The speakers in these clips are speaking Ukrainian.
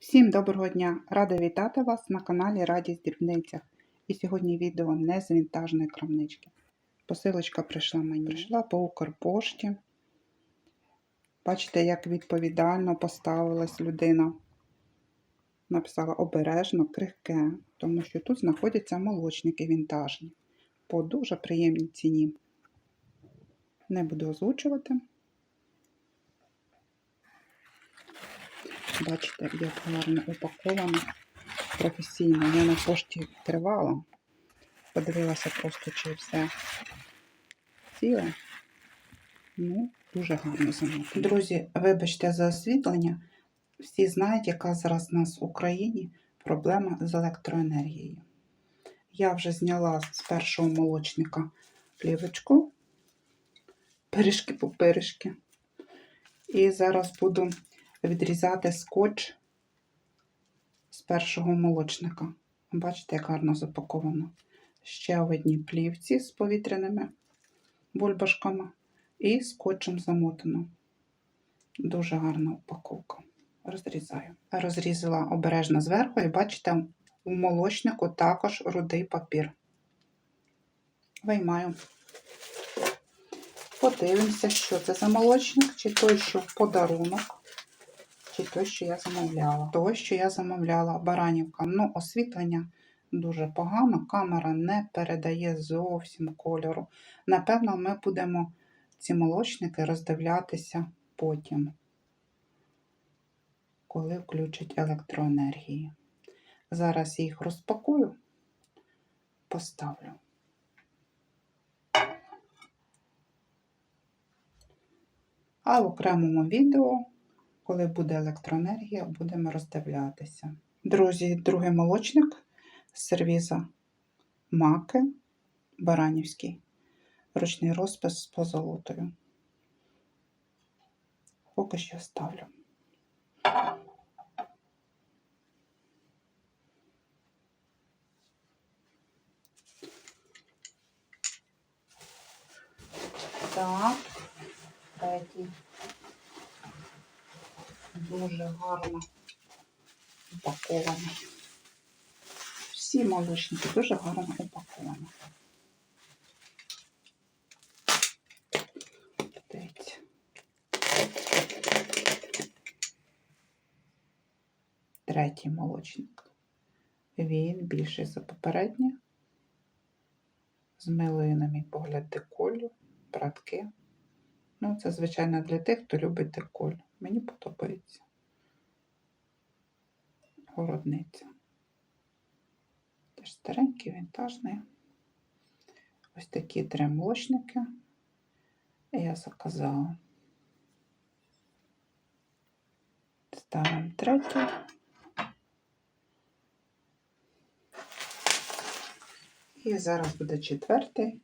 Всім доброго дня! Рада вітати вас на каналі Радість Дрібницях. І сьогодні відео не з вінтажної крамнички. Посилочка прийшла мені. Прийшла по Укрпошті. Бачите, як відповідально поставилась людина. Написала обережно, крихке, тому що тут знаходяться молочники вінтажні по дуже приємній ціні. Не буду озвучувати. Бачите, як гарно упаковано професійно. Я на пошті тривала. Подивилася просто, чи все ціле. Ну, дуже гарно замотано. Друзі, вибачте за освітлення. Всі знають, яка зараз у нас в Україні проблема з електроенергією. Я вже зняла з першого молочника плівочку, пиріжки по пиріжки. І зараз буду відрізати скотч з першого молочника. Бачите, як гарно запаковано. Ще в одній плівці з повітряними бульбашками і скотчем замотано. Дуже гарна упаковка. Розрізаю. Розрізала обережно зверху, і бачите, у молочнику також рудий папір. Виймаю. Подивимося, що це за молочник, чи той, що подарунок, чи той, що я замовляла. Той, що я замовляла, баранівка. Ну, освітлення дуже погано, камера не передає зовсім кольору. Напевно, ми будемо ці молочники роздивлятися потім, коли включать електроенергії. Зараз я їх розпакую, поставлю. А в окремому відео, коли буде електроенергія, будемо роздивлятися. Друзі, другий молочник сервіза маки Баранівський. Ручний розпис з позолотою. Поки що ставлю. Так, третій. Дуже гарно упаковано. Всі молочники дуже гарно упаковані. Третій молочник. Він більший за попереднє. З милою, на мій погляд, деколю, братки. Ну, це, звичайно, для тих, хто любить деколь. Мені подобається. Городниця. Теж старенький, вінтажний. Ось такі три молочники я заказала. Ставимо третій. І зараз буде четвертий,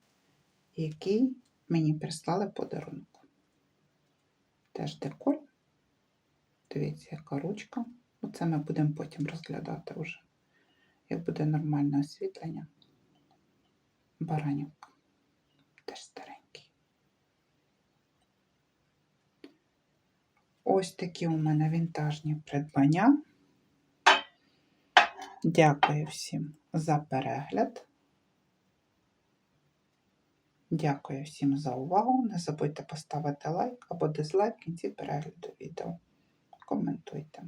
який мені прислали подарунок. Теж деколь. Дивіться, яка ручка. Оце ми будемо потім розглядати вже, як буде нормальне освітлення. Баранівка. Теж старенький. Ось такі у мене вінтажні придбання. Дякую всім за перегляд. Дякую всім за увагу. Не забудьте поставити лайк або дизлайк в кінці перегляду відео. kommentoida